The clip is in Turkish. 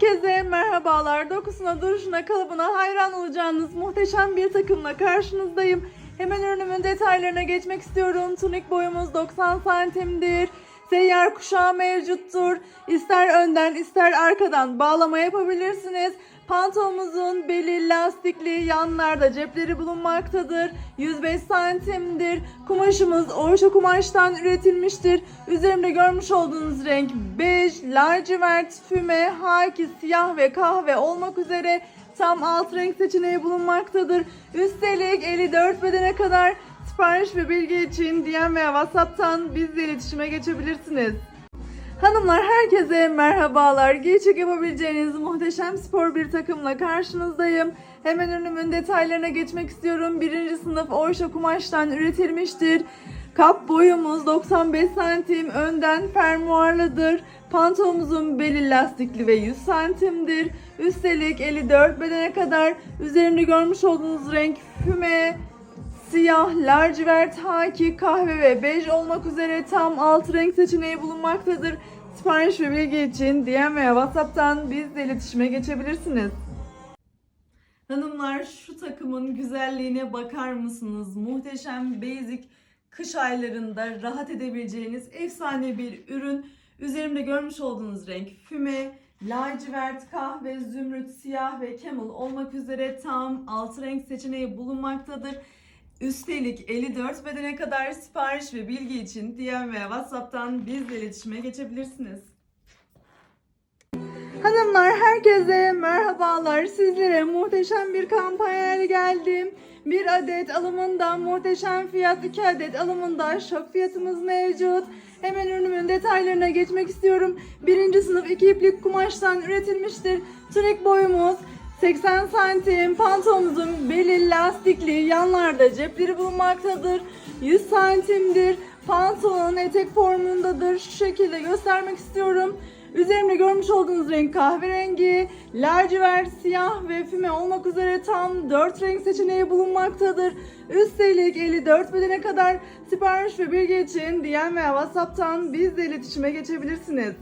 Herkese merhabalar. Dokusuna, duruşuna, kalıbına hayran olacağınız muhteşem bir takımla karşınızdayım. Hemen ürünümün detaylarına geçmek istiyorum. Tunik boyumuz 90 santimdir. Seyyar kuşağı mevcuttur. İster önden ister arkadan bağlama yapabilirsiniz. Pantolonumuzun beli lastikli, yanlarda cepleri bulunmaktadır. 105 santimdir. Kumaşımız orşa kumaştan üretilmiştir. Üzerimde görmüş olduğunuz renk bej, lacivert, füme, haki, siyah ve kahve olmak üzere tam alt renk seçeneği bulunmaktadır. Üstelik 54 bedene kadar sipariş ve bilgi için DM veya WhatsApp'tan bizle iletişime geçebilirsiniz. Hanımlar herkese merhabalar. Giyecek yapabileceğiniz muhteşem spor bir takımla karşınızdayım. Hemen ürünümün detaylarına geçmek istiyorum. Birinci sınıf orşa kumaştan üretilmiştir. Kap boyumuz 95 santim, önden fermuarlıdır. Pantolonumuzun beli lastikli ve 100 santimdir. Üstelik 54 bedene kadar üzerinde görmüş olduğunuz renk füme, Siyah, lacivert, haki, kahve ve bej olmak üzere tam 6 renk seçeneği bulunmaktadır. Sipariş ve bilgi için DM veya WhatsApp'tan bizle iletişime geçebilirsiniz. Hanımlar şu takımın güzelliğine bakar mısınız? Muhteşem basic kış aylarında rahat edebileceğiniz efsane bir ürün. Üzerimde görmüş olduğunuz renk füme, lacivert, kahve, zümrüt, siyah ve camel olmak üzere tam 6 renk seçeneği bulunmaktadır. Üstelik 54 bedene kadar sipariş ve bilgi için DM veya WhatsApp'tan bizle iletişime geçebilirsiniz. Hanımlar herkese merhabalar. Sizlere muhteşem bir kampanyayla geldim. Bir adet alımında muhteşem fiyat, iki adet alımında şok fiyatımız mevcut. Hemen ürünümün detaylarına geçmek istiyorum. Birinci sınıf iki iplik kumaştan üretilmiştir. Tunik boyumuz 80 santim, pantolonumuzun beli lastikli, yanlarda cepleri bulunmaktadır. 100 santimdir. Pantolon etek formundadır. Şu şekilde göstermek istiyorum. Üzerimde görmüş olduğunuz renk kahverengi, lacivert, siyah ve füme olmak üzere tam 4 renk seçeneği bulunmaktadır. Üstelik 54 bedene kadar sipariş ve bilgi için DM veya WhatsApp'tan bizle iletişime geçebilirsiniz.